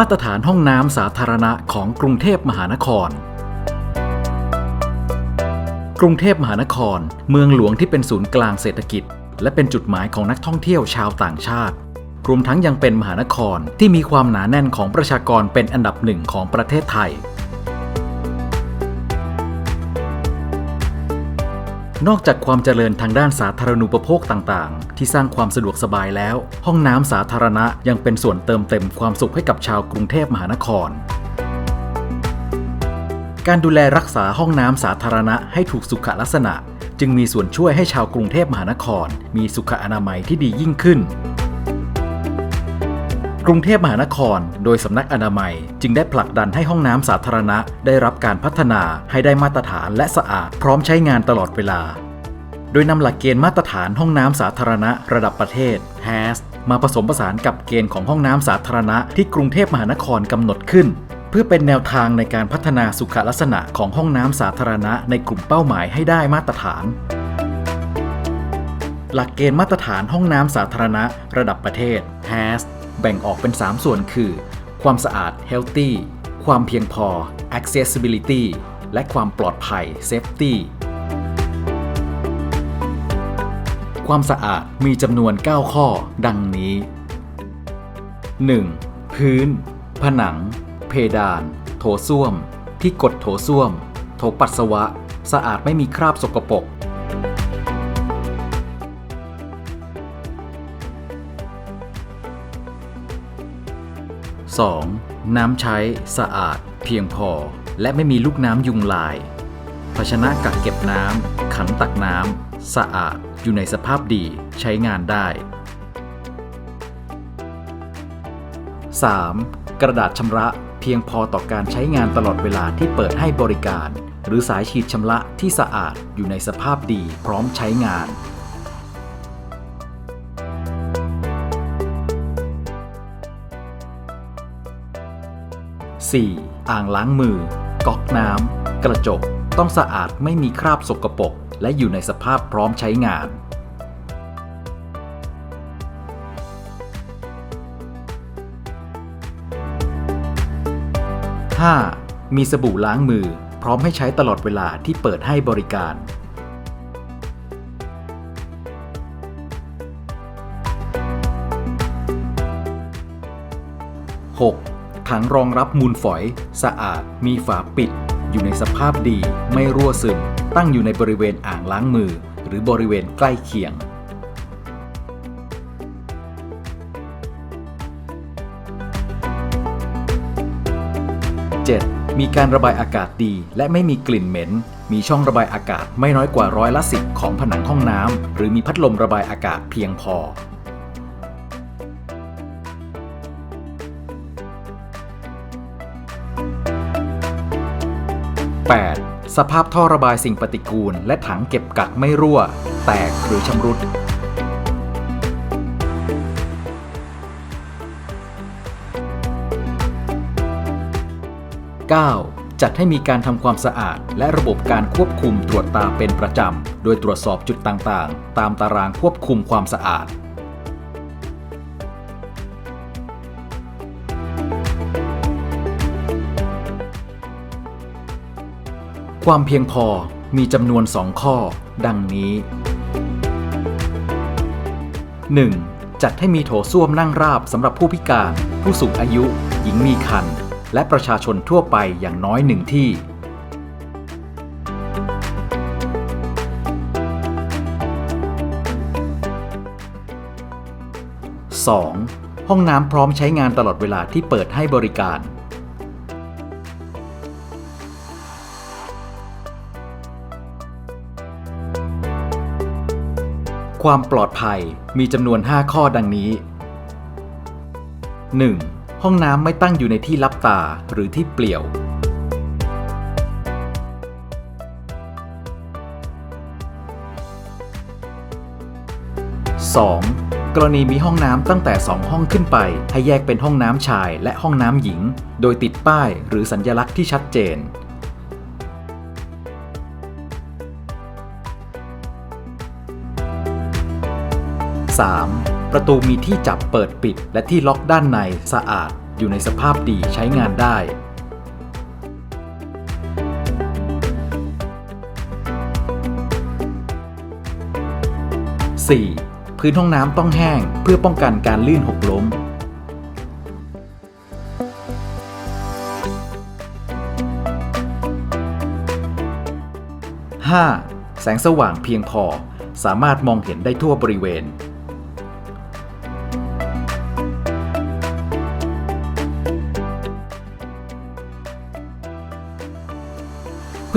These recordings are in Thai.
มาตรฐานห้องน้ำสาธารณะของกรุงเทพมหานคร กรุงเทพมหานคร เมืองหลวงที่เป็นศูนย์กลางเศรษฐกิจ และเป็นจุดหมายของนักท่องเที่ยวชาวต่างชาติรวมทั้งยังเป็นมหานครที่มีความหนาแน่นของประชากรเป็นอันดับหนึ่งของประเทศไทย นอกจากความเจริญทางด้านสาธารณูปโภคต่างๆ ที่สร้างความสะดวกสบายแล้ว ห้องน้ำสาธารณะยังเป็นส่วนเติมเต็มความสุขให้กับชาวกรุงเทพมหานคร การดูแลรักษาห้องน้ำสาธารณะให้ถูกสุขลักษณะ จึงมีส่วนช่วยให้ชาวกรุงเทพมหานคร มีสุขอนามัยที่ดียิ่งขึ้น กรุงเทพมหานคร โดยสำนักอนามัย จึงได้ผลักดันให้ห้องน้ำสาธารณะ ได้รับการพัฒนาให้ได้มาตรฐานและสะอาด พร้อมใช้งานตลอดเวลา โดยนำหลักเกณฑ์มาตรฐานห้องน้ำสาธารณะ ระดับประเทศ HAS มาผสมผสานกับเกณฑ์ของห้องน้ำสาธารณะที่กรุงเทพมหานครกำหนดขึ้น เพื่อเป็นแนวทางในการพัฒนาสุขลักษณะของห้องน้ำสาธารณะในกลุ่มเป้าหมายให้ได้มาตรฐานหลักเกณฑ์มาตรฐานห้องน้ำสาธารณะ ระดับประเทศ HAS แบ่งออกเป็น 3 ส่วนคือ ความสะอาด healthy ความเพียงพอ accessibility และความปลอดภัย safety ความสะอาดมีจำนวน 9 ข้อ ดังนี้ 1. พื้น ผนัง เพดาน โถส้วม ที่กดโถส้วม โถปัสสาวะ สะอาดไม่มีคราบสกปรก 2. น้ำใช้สะอาด เพียงพอ และไม่มีลูกน้ำยุงลาย ภาชนะกักเก็บน้ำขันตักน้ำสะอาดอยู่ในสภาพดีใช้งานได้ 3. กระดาษชำระเพียงพอต่อการใช้งานตลอดเวลาที่เปิดให้บริการ หรือสายฉีดชำระที่สะอาดอยู่ในสภาพดีพร้อมใช้งาน 4. อ่างล้างมือ ก๊อกน้ำ กระจก ต้องสะอาดไม่มีคราบสกปรกและอยู่ในสภาพพร้อมใช้งาน 5. มีสบู่ล้างมือ พร้อมให้ใช้ตลอดเวลาที่เปิดให้บริการ 6. ถังรองรับมูลฝอย สะอาดมีฝาปิด อยู่ในสภาพดีไม่รั่วซึม ตั้งอยู่ในบริเวณอ่างล้างมือ หรือบริเวณใกล้เคียง 7. มีการระบายอากาศดีและไม่มีกลิ่นเหม็น มีช่องระบายอากาศไม่น้อยกว่าร้อยละสิบของผนังห้องน้ำหรือมีพัดลมระบายอากาศเพียงพอ 8. สภาพท่อระบายสิ่งปฏิกูล และถังเก็บกักไม่รั่ว แตกหรือชำรุด 9. จัดให้มีการทำความสะอาด และระบบการควบคุมตรวจตาเป็นประจำ โดยตรวจสอบจุดต่างๆ ตามตารางควบคุมความสะอาด ความเพียงพอมีจำนวน2ข้อ ดังนี้ 1. จัดให้มีโถส้วมนั่งราบสำหรับผู้พิการ ผู้สูงอายุ หญิงมีครรภ์และประชาชนทั่วไปอย่างน้อยหนึ่งที่ 2. ห้องน้ำพร้อมใช้งานตลอดเวลาที่เปิดให้บริการ ความปลอดภัยมีจำนวน 5 ข้อดังนี้ 1. ห้องน้ำไม่ตั้งอยู่ในที่ลับตาหรือที่เปลี่ยว 2. กรณีมีห้องน้ำตั้งแต่ 2 ห้องขึ้นไป ให้แยกเป็นห้องน้ำชายและห้องน้ำหญิง โดยติดป้ายหรือสัญญลักษณ์ที่ชัดเจน 3. ประตูมีที่จับเปิดปิด และที่ล็อกด้านในสะอาดอยู่ในสภาพดีใช้งานได้ 4. พื้นห้องน้ำต้องแห้งเพื่อป้องกันการลื่นหกล้ม 5. แสงสว่างเพียงพอ สามารถมองเห็นได้ทั่วบริเวณ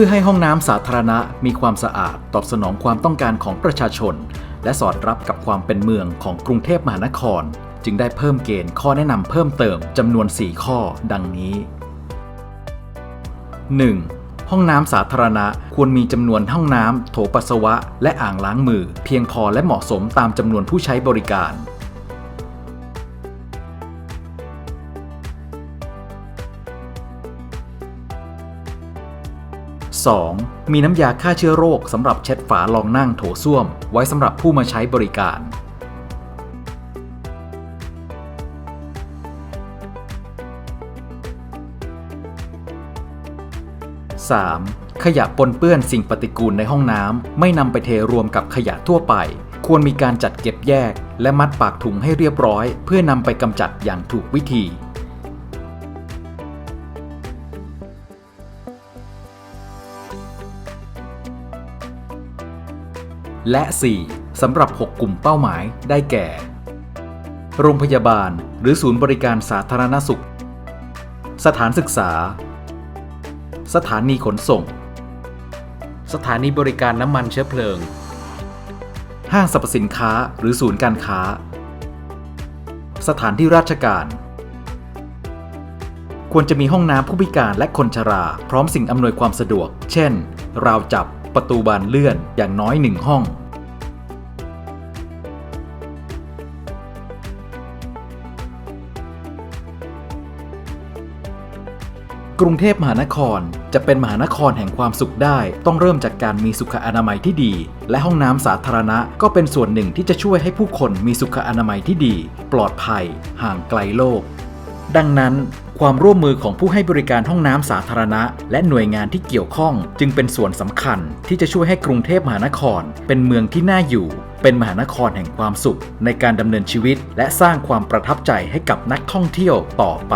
พื่อให้ห้องน้ำสาธารณะมีความสะอาดตอบสนองความต้องการของประชาชน และสอดรับกับความเป็นเมืองของกรุงเทพมหานคร จึงได้เพิ่มเกณฑ์ข้อแนะนำเพิ่มเติมจำนวน 4 ข้อ ดังนี้ 1. ห้องน้ำสาธารณะควรมีจำนวนห้องน้ำโถปัสสาวะ และอ่างล้างมือ เพียงพอและเหมาะสมตามจำนวนผู้ใช้บริการ 2. มีน้ำยาฆ่าเชื้อโรคสำหรับเช็ดฝารองนั่งโถส้วม ไว้สำหรับผู้มาใช้บริการ 3. ขยะปนเปื้อนสิ่งปฏิกูลในห้องน้ำ ไม่นำไปเทรวมกับขยะทั่วไป ควรมีการจัดเก็บแยก และมัดปากถุงให้เรียบร้อย เพื่อนำไปกำจัดอย่างถูกวิธี และ 4. สำหรับ 6 กลุ่มเป้าหมายได้แก่ โรงพยาบาล หรือศูนย์บริการสาธารณสุข สถานศึกษา สถานีขนส่ง สถานีบริการน้ำมันเชื้อเพลิง ห้างสรรพสินค้าหรือศูนย์การค้า สถานที่ราชการ ควรจะมีห้องน้ำผู้พิการและคนชรา พร้อมสิ่งอำนวยความสะดวก เช่น ราวจับ ประตูบานเลื่อนอย่างน้อยหนึ่งห้อง กรุงเทพมหานครจะเป็นมหานครแห่งความสุขได้ ต้องเริ่มจากการมีสุขอนามัยที่ดี และห้องน้ำสาธารณะก็เป็นส่วนหนึ่งที่จะช่วยให้ผู้คนมีสุขอนามัยที่ดี ปลอดภัย ห่างไกลโลกดังนั้น ความร่วมมือของผู้ให้บริการห้องน้ำสาธารณะ และหน่วยงานที่เกี่ยวข้อง จึงเป็นส่วนสำคัญที่จะช่วยให้กรุงเทพมหานคร เป็นเมืองที่น่าอยู่ เป็นมหานครแห่งความสุข ในการดำเนินชีวิต และสร้างความประทับใจให้กับนักท่องเที่ยวต่อไป